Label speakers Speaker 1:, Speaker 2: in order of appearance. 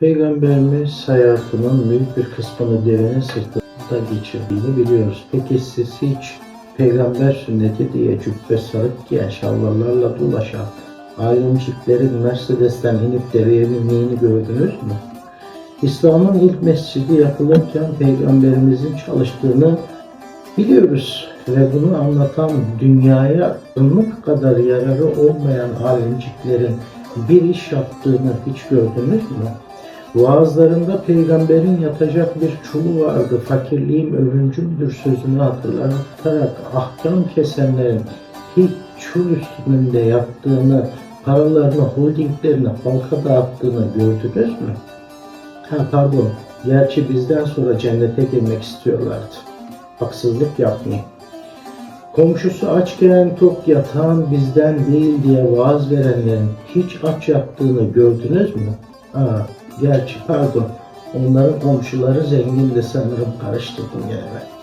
Speaker 1: Peygamberimiz hayatının büyük bir kısmını devenin sırtında geçirdiğini biliyoruz. Peki siz hiç peygamber sünneti diye cübbe sarık giyen şalvarlarla dolaşan alimciklerin Mercedes'ten inip deveye bindiğini gördünüz mü? İslam'ın ilk mescidi yapılırken peygamberimizin çalıştığını biliyoruz ve bunu anlatan dünyaya ımık kadar yararı olmayan alimciklerin bir iş yaptığını hiç gördünüz mü? Vaazlarında peygamberin yatacak bir çulu vardı, fakirliğim övüncümdür sözünü hatırlatarak ahkam kesenlerin hiç çul üstünde yattığını, paralarını, holdinglerini halka dağıttığını gördünüz mü? Ha pardon, gerçi bizden sonra cennete girmek istiyorlardı. Haksızlık yapmayın. Komşusu açken tok yatan bizden değil diye vaaz verenlerin hiç aç yattığını gördünüz mü? Ha, gerçi pardon, onların komşuları zengin de sanırım karıştırdım yani ben.